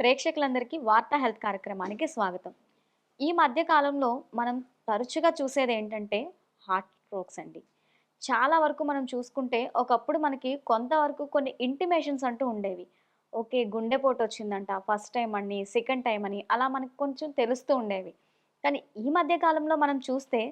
ప్రేక్షకులందరికీ వార్తా హెల్త్ కార్యక్రమానికి స్వాగతం. ఈ మధ్య కాలంలో మనం తరచుగా చూసేది ఏంటంటే హార్ట్ స్ట్రోక్స్ అండి. చాలా వరకు మనం చూసుకుంటే ఒకప్పుడు మనకి కొంతవరకు కొన్ని ఇంటిమేషన్స్ అంటూ ఉండేవి. ఓకే గుండెపోటు వచ్చిందంట ఫస్ట్ టైం అని సెకండ్ టైం అని అలా మనకు కొంచెం తెలుస్తూ ఉండేవి. కానీ ఈ మధ్య కాలంలో మనం చూస్తే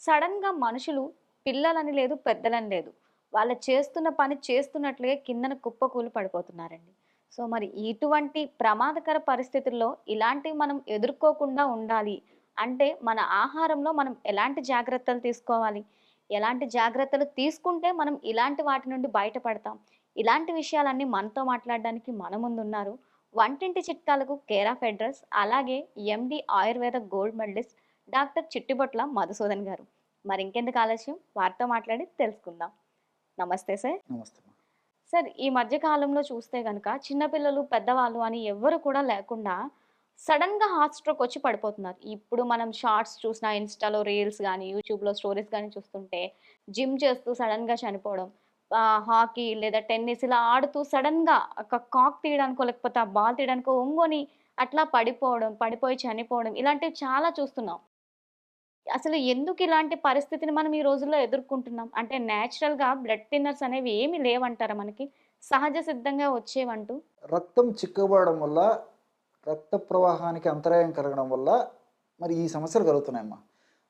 సడన్గా మనుషులు పిల్లలని లేదు పెద్దలని లేదు. వాళ్ళు చేస్తున్న పని చేస్తున్నట్లుగా కిందన కుప్పకూలి పడిపోతున్నారండి. సో మరి ఇటువంటి ప్రమాదకర పరిస్థితుల్లో ఇలాంటివి మనం ఎదుర్కోకుండా ఉండాలి. అంటే మన ఆహారంలో మనం ఎలాంటి జాగ్రత్తలు తీసుకోవాలి? ఎలాంటి జాగ్రత్తలు తీసుకుంటే మనం ఇలాంటి వాటి నుండి బయటపడతాం? ఇలాంటి విషయాలన్నీ మనతో మాట్లాడడానికి మన ముందు ఉన్నారు వంటింటి చిట్కాలకు కేరా ఫెడరస్ అలాగే MD Ayurveda gold medalist doctor Chittibotla Madhusudan గారు. మరి ఇంకెందుకు ఆలస్యం? వారితో మాట్లాడి తెలుసుకుందాం. నమస్తే సార్. నమస్తే. సార్ ఈ మధ్య కాలంలో చూస్తే కనుక చిన్నపిల్లలు పెద్దవాళ్ళు అని ఎవ్వరు కూడా లేకుండా సడన్గా హార్ట్ స్ట్రోక్ వచ్చి పడిపోతున్నారు. ఇప్పుడు మనం షార్ట్స్ చూసిన ఇన్స్టాలో రీల్స్ కానీ యూట్యూబ్లో స్టోరీస్ కానీ చూస్తుంటే జిమ్ చేస్తూ సడన్గా చనిపోవడం హాకీ లేదా టెన్నిస్ ఇలా ఆడుతూ సడన్గా ఒక కాక్ తీయడానికో లేకపోతే ఆ బాల్ తీయడానికో ఒంగోని అట్లా పడిపోవడం పడిపోయి చనిపోవడం ఇలాంటివి చాలా చూస్తున్నాం. అసలు ఎందుకు ఇలాంటి పరిస్థితిని మనం ఈ రోజుల్లో ఎదుర్కొంటున్నాం? అంటే natural గా బ్లడ్ థిన్నర్స్ అనేవి ఏమి లేవంటారా మనకి? సహజ సిద్ధంగా వచ్చేవంటూ? రక్తం చిక్కబడడం వల్ల రక్త ప్రవాహానికి అంతరాయం కలగడం వల్ల మరి ఈ సమస్యలు కలుగుతున్నాయమ్మా.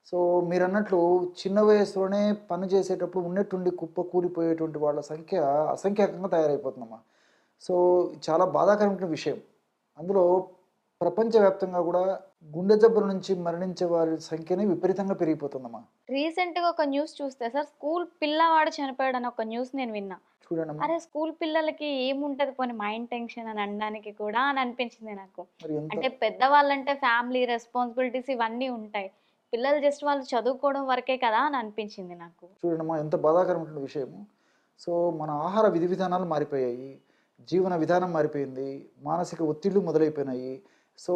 సో మీరు అన్నట్లు చిన్న వయసులోనే పని చేసేటప్పుడు ఉన్నట్టుండి కుప్ప కూలిపోయేటువంటి వాళ్ళ సంఖ్య అసంఖ్యాకంగా తయారైపోతుందమ్మా. సో చాలా బాధాకరమైన విషయం. అందులో ప్రపంచవ్యాప్తంగా కూడా గుండె జబ్బుల నుంచి మరణించే వారి సంఖ్యనే విపరీతంగా పెరిగిపోతుందమ్మా. రీసెంట్గా ఒక న్యూస్ చూస్తే సార్ స్కూల్ పిల్లవాడు చనిపోయాడు అని ఒక న్యూస్ నేను విన్నా. చూడండి అరే స్కూల్ పిల్లలకి ఏముంటది పోనీ మైండ్ టెన్షన్ అని అనడానికి కూడా అని అనిపించింది నాకు. అంటే పెద్దవాళ్ళంటే ఫ్యామిలీ రెస్పాన్సిబిలిటీస్ ఇవన్నీ ఉంటాయి. పిల్లలు జస్ట్ వాళ్ళు చదువుకోవడం వరకే కదా అని అనిపించింది నాకు. చూడండమ్మా ఎంత బాధాకరమైన విషయము. సో మన ఆహార విధి విధానాలు మారిపోయాయి. జీవన విధానం మారిపోయింది. మానసిక ఒత్తిళ్ళు మొదలైపోయినాయి. సో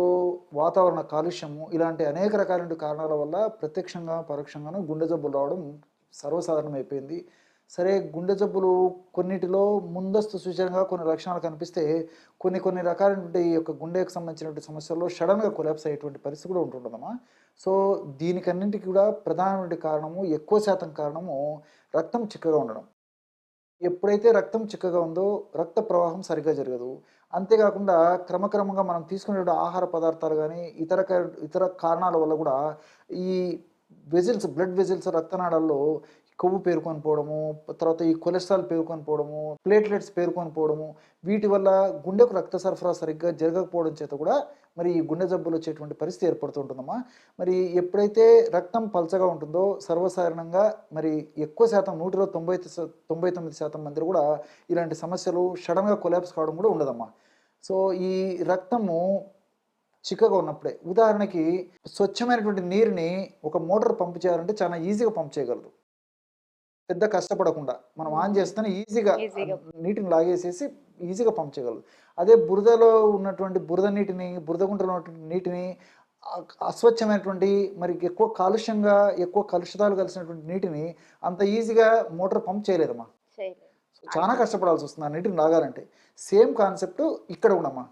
వాతావరణ కాలుష్యము ఇలాంటి అనేక రకాలైన కారణాల వల్ల ప్రత్యక్షంగా పరోక్షంగాను గుండె జబ్బులు రావడం సర్వసాధారణం అయిపోయింది సరే గుండె జబ్బులు కొన్నిటిలో ముందస్తు సూచనగా కొన్ని లక్షణాలు కనిపిస్తే కొన్ని కొన్ని రకాలైనటువంటి ఈ యొక్క గుండెకు సంబంధించినటువంటి సమస్యల్లో సడన్గా కొలాప్స్ అయ్యేటువంటి పరిస్థితి కూడా ఉంటుందమ్మా. సో దీనికన్నింటికి కూడా ప్రధానమైన కారణము ఎక్కువ శాతం కారణము రక్తం చిక్కగా ఉండడం. ఎప్పుడైతే రక్తం చిక్కగా ఉందో రక్త ప్రవాహం సరిగ్గా జరగదు. అంతేకాకుండా క్రమక్రమంగా మనం తీసుకునే ఆహార పదార్థాలు కానీ ఇతర ఇతర కారణాల వల్ల కూడా ఈ వెజిల్స్ బ్లడ్ వెజిల్స్ రక్తనాళాల్లో కొవ్వు పేరుకొని పోవడము తర్వాత ఈ కొలెస్ట్రాల్ పేరుకొని పోవడము ప్లేట్లెట్స్ పేరుకొని పోవడము వీటి వల్ల గుండెకు రక్త సరఫరా సరిగ్గా జరగకపోవడం చేత కూడా మరి ఈ గుండె జబ్బులు వచ్చేటువంటి పరిస్థితి ఏర్పడుతుంటుందమ్మా మరి ఎప్పుడైతే రక్తం పల్చగా ఉంటుందో సర్వసాధారణంగా మరి ఎక్కువ శాతం నూటిలో తొంభై తొంభై తొమ్మిది శాతం మంది కూడా ఇలాంటి సమస్యలు సడన్గా కొలాప్స్ కావడం కూడా ఉండదమ్మా. సో ఈ రక్తము చిక్కగా ఉన్నప్పుడే ఉదాహరణకి స్వచ్ఛమైనటువంటి నీరుని ఒక మోటార్ పంపు చేయాలంటే చాలా ఈజీగా పంప్ చేయగలదు. పెద్ద కష్టపడకుండా మనం ఆన్ చేస్తేనే ఈజీగా. నీటిని లాగేసేసి ఈజీగా పంప్ చేయగలదు. అదే బురదలో ఉన్నటువంటి బురద నీటిని బురద గుంటలో ఉన్నటువంటి నీటిని అస్వచ్ఛమైనటువంటి మరి ఎక్కువ కాలుష్యంగా ఎక్కువ కలుషితాలు కలిసినటువంటి నీటిని అంత ఈజీగా మోటార్ పంప్ చేయలేదమ్మా. చాలా కష్టపడాల్సి వస్తుంది ఆ నీటిని లాగాలంటే. సేమ్ కాన్సెప్ట్ ఇక్కడ ఉండమ్మా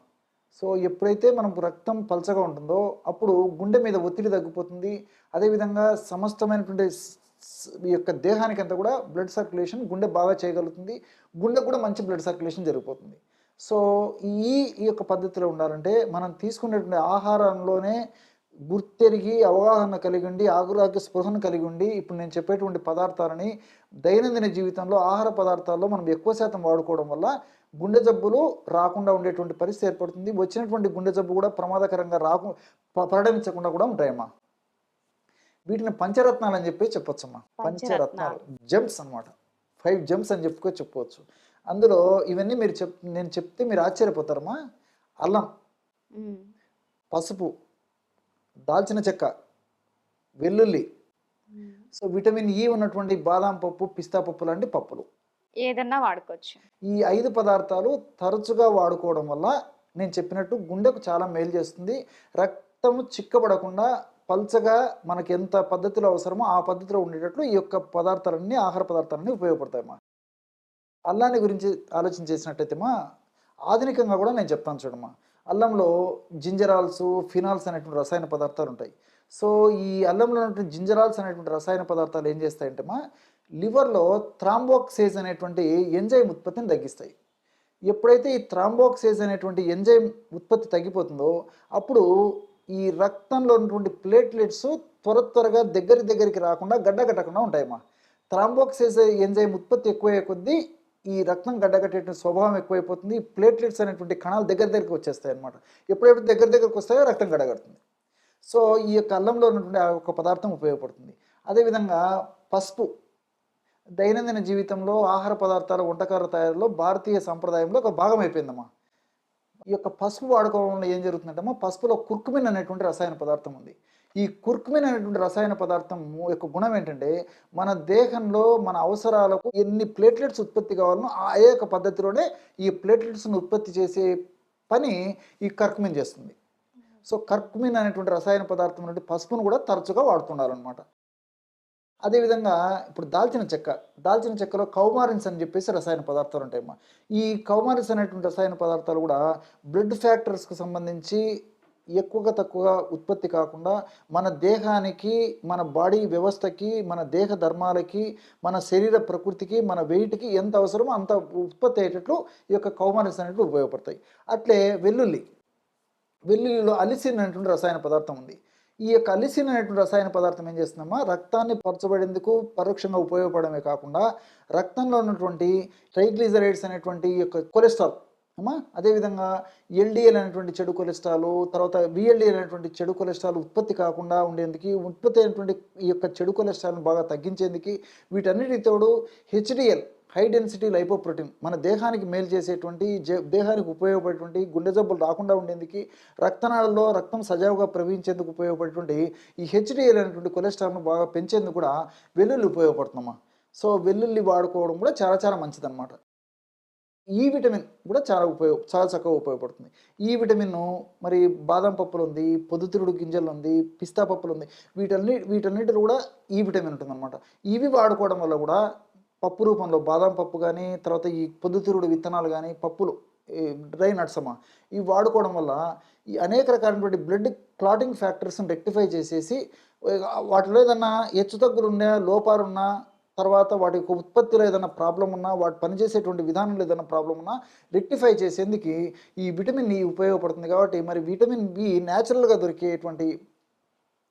సో ఎప్పుడైతే మనం రక్తం పలచగా ఉంటుందో అప్పుడు గుండె మీద ఒత్తిడి తగ్గిపోతుంది. అదేవిధంగా సమస్తమైనటువంటి మీ ఈ యొక్క దేహానికి అంతా కూడా బ్లడ్ సర్క్యులేషన్ గుండె బాగా చేయగలుగుతుంది. గుండె కూడా మంచి బ్లడ్ సర్క్యులేషన్ జరిగిపోతుంది. సో ఈ ఈ యొక్క పద్ధతిలో ఉండాలంటే మనం తీసుకునేటువంటి ఆహారంలోనే గుర్తెరిగి అవగాహన కలిగి ఉండి ఆగురాగ్య స్పృహను కలిగి ఉండి ఇప్పుడు నేను చెప్పేటువంటి పదార్థాలని దైనందిన జీవితంలో ఆహార పదార్థాల్లో మనం ఎక్కువ శాతం వాడుకోవడం వల్ల గుండె జబ్బులు రాకుండా ఉండేటువంటి పరిస్థితి ఏర్పడుతుంది. వచ్చినటువంటి గుండె జబ్బు కూడా ప్రమాదకరంగా రాకు ప- పరిణమించకుండా కూడా ఉంటాయమ్మా. వీటిని పంచరత్నాలు అని చెప్పి చెప్పొచ్చమ్మా. పంచరత్నాలు. జెమ్స్ అన్నమాట. ఫైవ్ జెమ్స్ అని చెప్పుకో చెప్పవచ్చు అందులో ఇవన్నీ మీరు చెప్ నేను చెప్తే మీరు ఆశ్చర్యపోతారమ్మా. అల్లం. పసుపు దాల్చిన చెక్క వెల్లుల్లి. సో విటమిన్ ఈ ఉన్నటువంటి బాదాం పప్పు పిస్తా పప్పు లాంటి పప్పులు. ఏదన్నా వాడుకోవచ్చు. ఈ ఐదు పదార్థాలు తరచుగా వాడుకోవడం వల్ల నేను చెప్పినట్టు గుండెకు చాలా మేలు చేస్తుంది. రక్తము చిక్కబడకుండా పల్చగా మనకి ఎంత పద్ధతిలో అవసరమో ఆ పద్ధతిలో ఉండేటట్లు ఈ యొక్క పదార్థాలన్నీ ఆహార పదార్థాలన్నీ ఉపయోగపడతాయమ్మా. అల్లాన్ని గురించి ఆలోచన చేసినట్టయితే మా ఆధునికంగా కూడా నేను చెప్తాను చూడమ్మా. అల్లంలో జింజరాల్స్ ఫినాల్స్ అనేటువంటి రసాయన పదార్థాలు ఉంటాయి. సో ఈ అల్లంలో ఉన్నటువంటి జింజరాల్స్ అనేటువంటి రసాయన పదార్థాలు ఏం చేస్తాయంటే మా లివర్లో థ్రాంబోక్సేజ్ అనేటువంటి ఎంజైమ్ ఉత్పత్తిని తగ్గిస్తాయి. ఎప్పుడైతే ఈ థ్రాంబోక్సేజ్ అనేటువంటి ఎంజైమ్ ఉత్పత్తి తగ్గిపోతుందో అప్పుడు ఈ రక్తంలో ఉన్నటువంటి ప్లేట్లెట్స్ త్వర త్వరగా దగ్గర దగ్గరికి రాకుండా గడ్డగట్టకుండా ఉంటాయమ్మా. థ్రాంబోక్సైజ్ ఎంజైమ్ ఉత్పత్తి ఎక్కువయ్యే కొద్దీ ఈ రక్తం గడ్డగట్టేటువంటి స్వభావం ఎక్కువైపోతుంది. ప్లేట్లెట్స్ అనేటువంటి కణాలు దగ్గర దగ్గరికి వచ్చేస్తాయి అనమాట ఎప్పుడెప్పుడు దగ్గర దగ్గరకు వస్తాయో రక్తం గడ్డగడుతుంది సో ఈ యొక్క అల్లంలో ఉన్నటువంటి ఆ ఒక పదార్థం ఉపయోగపడుతుంది. అదేవిధంగా పసుపు. దైనందిన జీవితంలో ఆహార పదార్థాల వంటకాల తయారీలో భారతీయ సంప్రదాయంలో ఒక భాగం అయిపోయిందమ్మా. ఈ యొక్క పసుపు వాడుకోవడం వల్ల ఏం జరుగుతుందంటే పసుపులో కుర్కుమిన్ అనేటువంటి రసాయన పదార్థం ఉంది. ఈ కుర్కుమిన్ అనేటువంటి రసాయన పదార్థం యొక్క గుణం ఏంటంటే మన దేహంలో మన అవసరాలకు ఎన్ని ప్లేట్లెట్స్ ఉత్పత్తి కావాలనో ఆ యొక్క పద్ధతిలోనే ఈ ప్లేట్లెట్స్ను ఉత్పత్తి చేసే పని ఈ కర్కుమిన్ చేస్తుంది. సో కర్కుమిన్ అనేటువంటి రసాయన పదార్థం నుండి పసుపును కూడా తరచుగా వాడుతుండాలన్నమాట. అదేవిధంగా ఇప్పుడు దాల్చిన చెక్క దాల్చిన చెక్కలో కౌమారిన్స్ అని చెప్పేసి రసాయన పదార్థాలు ఉంటాయమ్మా. ఈ కౌమారిన్స్ అనేటువంటి రసాయన పదార్థాలు కూడా బ్లడ్ ఫ్యాక్టర్స్కి సంబంధించి ఎక్కువగా తక్కువగా ఉత్పత్తి కాకుండా మన దేహానికి మన బాడీ వ్యవస్థకి మన దేహ ధర్మాలకి మన శరీర ప్రకృతికి మన వెయిట్కి ఎంత అవసరమో అంత ఉత్పత్తి అయ్యేటట్లు ఈ యొక్క కౌమారిన్స్ అనేవి ఉపయోగపడతాయి. అట్లే వెల్లుల్లి వెల్లుల్లిలో అలిసిన్ అనేటువంటి రసాయన పదార్థం ఉంది. ఈ యొక్క అలిసినటువంటి రసాయన పదార్థం ఏం చేస్తుందమ్మా? రక్తాన్ని పరచబడేందుకు పరోక్షంగా ఉపయోగపడమే కాకుండా రక్తంలో ఉన్నటువంటి ట్రైగ్లిజరైడ్స్ అనేటువంటి ఈ యొక్క కొలెస్ట్రాల్ అమ్మా అదేవిధంగా ఎల్డిఎల్ అనేటువంటి చెడు కొలెస్ట్రాల్ తర్వాత విఎల్డిఎల్ అనేటువంటి చెడు కొలెస్ట్రాల్ ఉత్పత్తి కాకుండా ఉండేందుకు ఉత్పత్తి అయినటువంటి ఈ యొక్క చెడు కొలెస్ట్రాల్ని బాగా తగ్గించేందుకు వీటన్నిటి తోడు హెచ్డిఎల్ హై డెన్సిటీ లైపోప్రోటీన్ మన దేహానికి మేలు చేసేటువంటి దేహానికి ఉపయోగపడేటువంటి గుండె జబ్బులు రాకుండా ఉండేందుకు రక్తనాళల్లో రక్తం సజావుగా ప్రవహించేందుకు ఉపయోగపడేటువంటి ఈ హెచ్డిఎల్ అనేటువంటి కొలెస్ట్రాల్ను బాగా పెంచేందుకు కూడా వెల్లుల్లి ఉపయోగపడుతుందమ్మా. సో వెల్లుల్లి వాడుకోవడం కూడా చాలా చాలా మంచిదన్నమాట. ఈ విటమిన్ కూడా చాలా ఉపయోగ చాలా చక్కగా ఉపయోగపడుతుంది. ఈ విటమిన్ మరి బాదం పప్పులు ఉంది పొద్దుతిరుడు గింజలు ఉంది పిస్తా పప్పులు ఉంది వీటన్ని వీటన్నిటిలో కూడా ఈ విటమిన్ ఉంటుందన్నమాట. ఇవి వాడుకోవడం వల్ల కూడా పప్పు రూపంలో బాదం పప్పు కానీ తర్వాత ఈ పొద్దుతిరుడు విత్తనాలు కానీ పప్పులు డ్రై నట్స్ అమ్మా ఇవి వాడుకోవడం వల్ల ఈ అనేక రకాలైనటువంటి బ్లడ్ క్లాటింగ్ ఫ్యాక్టర్స్ని రెక్టిఫై చేసేసి వాటిలో ఏదన్నా హెచ్చు తగ్గులు ఉన్నా లోపాలు ఉన్నా తర్వాత వాటి యొక్క ఉత్పత్తిలో ఏదైనా ప్రాబ్లం ఉన్నా వాటి పనిచేసేటువంటి విధానంలో ఏదైనా ప్రాబ్లం ఉన్నా రెక్టిఫై చేసేందుకు ఈ విటమిన్ ఈ ఉపయోగపడుతుంది. కాబట్టి మరి విటమిన్ బి న్యాచురల్గా దొరికేటువంటి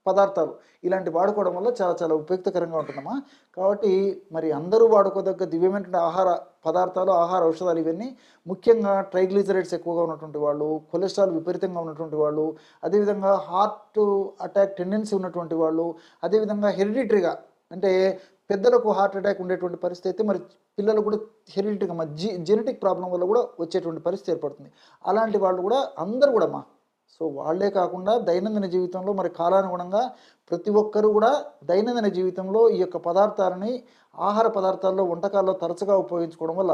పదార్థాలు ఇలాంటి వాడుకోవడం వల్ల చాలా చాలా ఉపయుక్తకరంగా ఉంటుందమ్మా. కాబట్టి మరి అందరూ వాడుకోదగ్గ దివ్యమైనటువంటి ఆహార పదార్థాలు ఆహార ఔషధాలు ఇవన్నీ ముఖ్యంగా ట్రైగ్లిజరైడ్స్ ఎక్కువగా ఉన్నటువంటి వాళ్ళు కొలెస్ట్రాల్ విపరీతంగా ఉన్నటువంటి వాళ్ళు అదేవిధంగా హార్ట్ అటాక్ టెండెన్సీ ఉన్నటువంటి వాళ్ళు అదేవిధంగా హెరిడిటరీగా అంటే పెద్దలకు హార్ట్ అటాక్ ఉండేటువంటి పరిస్థితి అయితే మరి పిల్లలు కూడా హెరిడిటరీగా జీ జెనెటిక్ ప్రాబ్లం వల్ల కూడా వచ్చేటువంటి పరిస్థితి ఏర్పడుతుంది. అలాంటి వాళ్ళు కూడా అందరూ కూడా అమ్మా సో వాళ్ళే కాకుండా దైనందిన జీవితంలో మరి కాలానుగుణంగా ప్రతి ఒక్కరూ కూడా దైనందిన జీవితంలో ఈ యొక్క పదార్థాలని ఆహార పదార్థాల్లో వంటకాల్లో తరచుగా ఉపయోగించుకోవడం వల్ల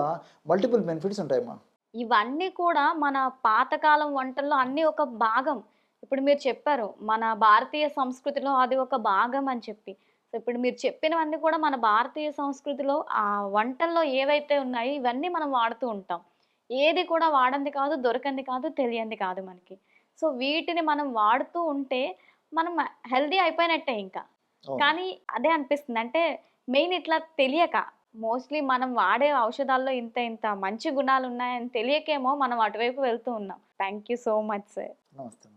మల్టిపుల్ బెనిఫిట్స్ ఉంటాయమ్మా. ఇవన్నీ కూడా మన పాతకాలం వంటల్లో అన్నీ ఒక భాగం. ఇప్పుడు మీరు చెప్పారు మన భారతీయ సంస్కృతిలో అది ఒక భాగం అని చెప్పి. సో ఇప్పుడు మీరు చెప్పినవన్నీ కూడా మన భారతీయ సంస్కృతిలో ఆ వంటల్లో ఏవైతే ఉన్నాయో ఇవన్నీ మనం వాడుతూ ఉంటాం. ఏది కూడా వాడంది కాదు దొరకంది కాదు తెలియంది కాదు మనకి. సో వీటిని మనం వాడుతూ ఉంటే మనం హెల్దీ అయిపోయినట్టే ఇంకా. కానీ అదే అనిపిస్తుంది. అంటే మెయిన్ ఇట్లా తెలియక మోస్ట్లీ మనం వాడే ఔషధాల్లో ఇంత ఇంత మంచి గుణాలు ఉన్నాయని తెలియకేమో మనం అటువైపు వెళ్తూ ఉన్నాం. Thank you so much sir. Namaste.